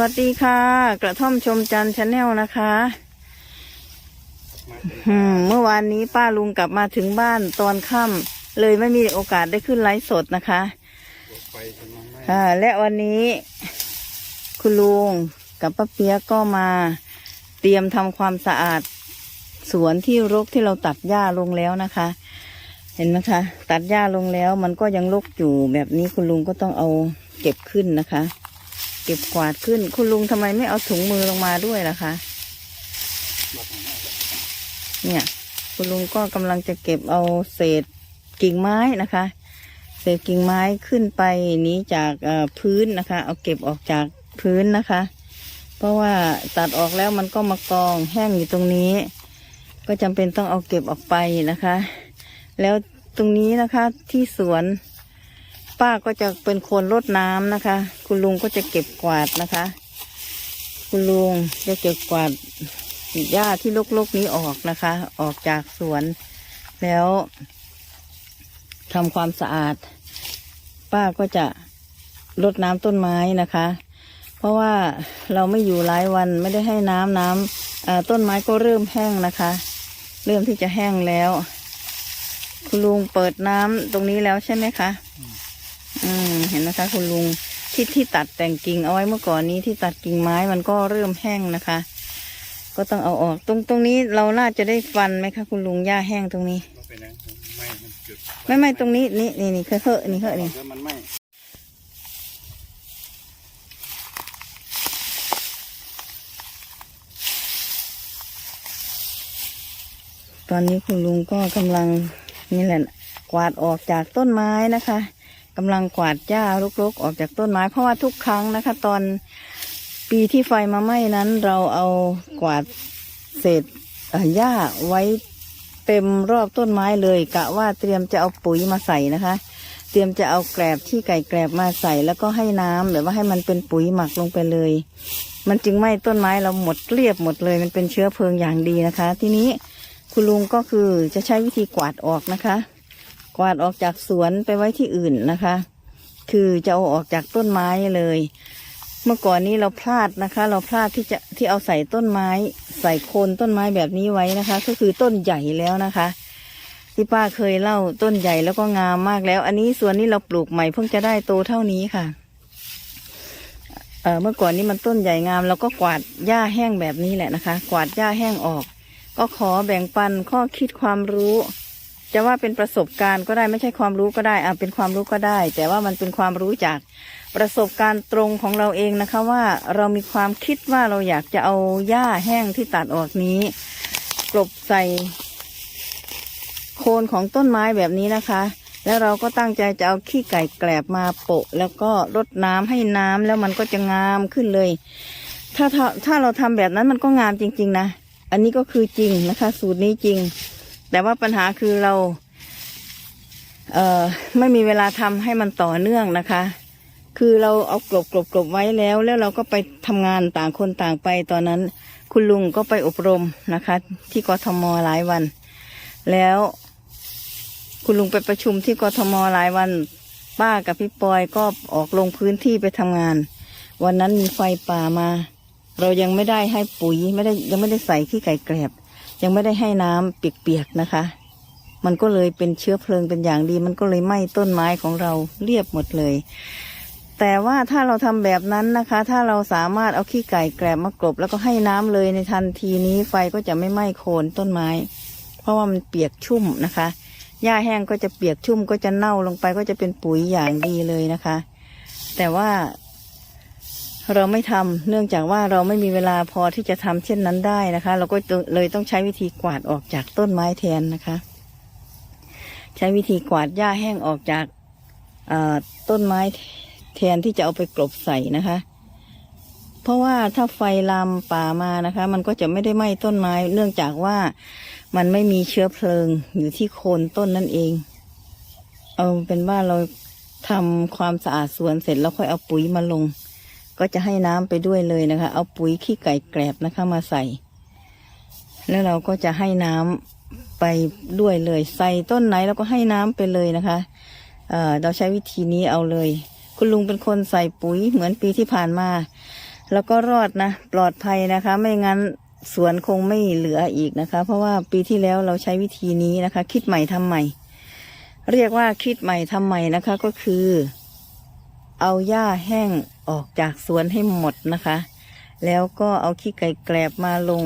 วัสดีค่ะ กระท่อมชมจันชาแนลนะคะอืมเมื่อวานนี้ป้าลุงกลับมาถึงบ้านตอนค่ำเลยไม่มีโอกาสได้ขึ้นไลฟ์สดนะคะไปใช่ไหมไม่อ่าและวันนี้ คุณลุงกับป้าเปียกก็มาเตรียมทำความสะอาด สวนที่รกที่เราตัดหญ้าลงแล้วนะคะ เห็นไหมคะ ตัดหญ้าลงแล้ว มันก็ยังรกอยู่แบบนี้คุณลุงก็ต้องเอาเก็บขึ้นนะคะ เก็บกวาดขึ้น คุณลุงทำไมไม่เอาถุงมือลงมาด้วยล่ะคะ เนี่ย คุณลุงก็กำลังจะเก็บเอาเศษกิ่งไม้นะคะ เศษกิ่งไม้ขึ้นไปนี้จากพื้นนะคะ เอาเก็บออกจากพื้นนะคะ เพราะว่าตัดออกแล้วมันก็มากองแห้งอยู่ตรงนี้ ก็จำเป็นต้องเอาเก็บออกไปนะคะ แล้วตรงนี้นะคะที่สวน ป้าก็จะเป็นคนรดน้ำนะคะ คุณลุงก็จะเก็บกวาดนะคะ คุณลุงจะเก็บกวาดหญ้าที่ลกๆนี้ออกนะคะ ออกจากสวน แล้วทำความสะอาด ป้าก็จะรดน้ำต้นไม้นะคะ เพราะว่าเราไม่อยู่หลายวันไม่ได้ให้น้ำน้ำต้นไม้ก็เริ่มแห้งนะคะ เริ่มที่จะแห้งแล้ว คุณลุงเปิดน้ำตรงนี้แล้วใช่ไหมคะ อืมเห็นไหมคะ คุณลุงที่ที่ตัดแต่งกิ่งเอาไว้เมื่อก่อนนี้ที่ตัดกิ่งไม้มันก็เริ่มแห้งนะคะ ก็ต้องเอาออก ตรงตรงนี้เราน่าจะได้ฟันไหมคะ คุณลุงหญ้าแห้งตรงนี้ ไม่เป็นไรไม่มันจุดไม่ไม่ตรงนี้นี่นี่นี่เคอะเคอะนี่เคอะนี่เดี๋ยวมันไม่ตอนนี้คุณลุงก็กำลังนี่แหละกวาดออกจากต้นไม้นะคะ กำลังกวาดหญ้ารกๆ ออกจากต้นไม้ เพราะว่าทุกครั้งนะคะ ตอนปีที่ไฟมาไหม้นั้น เราเอากวาดเศษหญ้าไว้เต็มรอบต้นไม้เลยกะว่าเตรียมจะเอาปุ๋ยมาใส่นะคะ เตรียมจะเอาแกลบที่ไก่แกลบมาใส่แล้วก็ให้น้ำแบบว่าให้มันเป็นปุ๋ยหมักลงไปเลย มันจึงไหม้ต้นไม้เราหมดเรียบหมดเลย มันเป็นเชื้อเพลิงอย่างดีนะคะ ทีนี้คุณลุงก็คือจะใช้วิธีกวาดออกนะคะ กวาดออกจากสวนไปไว้ที่อื่นนะคะ คือจะเอาออกจากต้นไม้เลย เมื่อก่อนนี้เราพลาดนะคะ เราพลาดที่จะที่เอาใส่ต้นไม้ ใส่โคนต้นไม้แบบนี้ไว้นะคะ ก็คือต้นใหญ่แล้วนะคะ ที่ป้าเคยเล่าต้นใหญ่แล้วก็งามมากแล้ว อันนี้สวนนี้เราปลูกใหม่เพิ่งจะได้โตเท่านี้ค่ะเออเมื่อก่อนนี้มันต้นใหญ่งามเราก็กวาดหญ้าแห้งแบบนี้แหละนะคะ กวาดหญ้าแห้งออก ก็ขอแบ่งปันข้อคิดความรู้ จะว่าเป็นประสบการณ์ก็ได้ไม่ใช่ความรู้ก็ได้อ่าเป็นความรู้ก็ได้ แต่ว่ามันเป็นความรู้จากประสบการณ์ตรงของเราเองนะคะว่าเรามีความคิดว่าเราอยากจะเอาหญ้าแห้งที่ตัดออกนี้ กลบใส่โคนของต้นไม้แบบนี้นะคะ แล้วเราก็ตั้งใจจะเอาขี้ไก่แกลบมาโปะ แล้วก็รดน้ำให้น้ำแล้วมันก็จะงามขึ้นเลย ถ้าถ้าถ้าเราทำแบบนั้นมันก็งามจริง ๆ นะ อันนี้ก็คือจริงนะคะ สูตรนี้จริง แต่ว่าปัญหาคือเรา เอ่อไม่มีเวลาทำให้มันต่อเนื่องนะคะ คือเราเอากลบกลบกลบไว้แล้ว แล้วเราก็ไปทำงานต่างคนต่างไปตอนนั้น คุณลุงก็ไปอบรมนะคะ ที่กทมหลายวัน แล้วคุณลุงไปประชุมที่กทมหลายวัน ป้ากับพี่ปอยก็ออกลงพื้นที่ไปทำงาน วันนั้นมีไฟป่ามา เรายังไม่ได้ให้ปุ๋ยไม่ได้ยังไม่ได้ใส่ขี้ไก่แกลบ ยังไม่ได้ให้น้ำเปียกๆนะคะ มันก็เลยเป็นเชื้อเพลิงเป็นอย่างดี มันก็เลยไหม้ต้นไม้ของเราเรียบหมดเลย แต่ว่าถ้าเราทำแบบนั้นนะคะ ถ้าเราสามารถเอาขี้ไก่แกลบมากรบแล้วก็ให้น้ำเลยในทันทีนี้ไฟก็จะไม่ไหม้โคนต้นไม้ เพราะว่ามันเปียกชุ่มนะคะหญ้าแห้งก็จะเปียกชุ่มก็จะเน่าลงไปก็จะเป็นปุ๋ยอย่างดีเลยนะคะ แต่ว่า เราไม่ทำเนื่องจากว่าเราไม่มีเวลาพอที่จะทำเช่นนั้นได้นะคะ เราก็เลยต้องใช้วิธีกวาดออกจากต้นไม้แทนนะคะ ใช้วิธีกวาดหญ้าแห้งออกจากต้นไม้แทนที่จะเอาไปกลบใส่นะคะ เพราะว่าถ้าไฟลามป่ามานะคะ มันก็จะไม่ได้ไหม้ต้นไม้ เนื่องจากว่ามันไม่มีเชื้อเพลิงอยู่ที่โคนต้นนั่นเอง เอาเป็นว่าเราทำความสะอาดสวนเสร็จแล้วค่อยเอาปุ๋ยมาลง ก็จะให้น้ำไปด้วยเลยนะคะ เอาปุ๋ยขี้ไก่แกลบนะคะมาใส่ แล้วเราก็จะให้น้ำไปด้วยเลย ใส่ต้นไหนแล้วก็ให้น้ำไปเลยนะคะเเราใช้วิธีนี้เอาเลย คุณลุงเป็นคนใส่ปุ๋ยเหมือนปีที่ผ่านมา แล้วก็รอดนะ ปลอดภัยนะคะ ไม่งั้นสวนคงไม่เหลืออีกนะคะ เพราะว่าปีที่แล้วเราใช้วิธีนี้นะคะ คิดใหม่ทำใหม่ เรียกว่าคิดใหม่ทำใหม่นะคะก็คือ เอาหญ้าแห้งออกจากสวนให้หมดนะคะ แล้วก็เอาขี้ไก่แกลบมาลง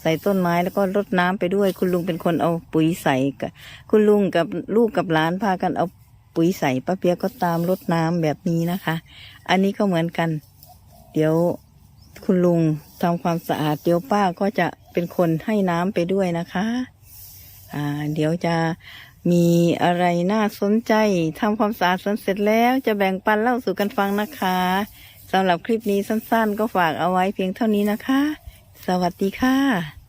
ใส่ต้นไม้แล้วก็รดน้ำไปด้วย คุณลุงเป็นคนเอาปุ๋ยใส่กับคุณลุงกับลูกกับหลานพากันเอาปุ๋ยใส่ป้าเปียก็ตามรดน้ำแบบนี้นะคะ อันนี้ก็เหมือนกัน เดี๋ยวคุณลุงทำความสะอาดเดี๋ยวป้าก็จะเป็นคนให้น้ำไปด้วยนะคะ อ่า เดี๋ยวจะ มีอะไรน่าสนใจทำความสะอาดสวนเสร็จแล้วจะแบ่งปันเล่าสู่กันฟังนะคะสำหรับคลิปนี้สั้นๆ ก็ฝากเอาไว้เพียงเท่านี้นะคะ สวัสดีค่ะ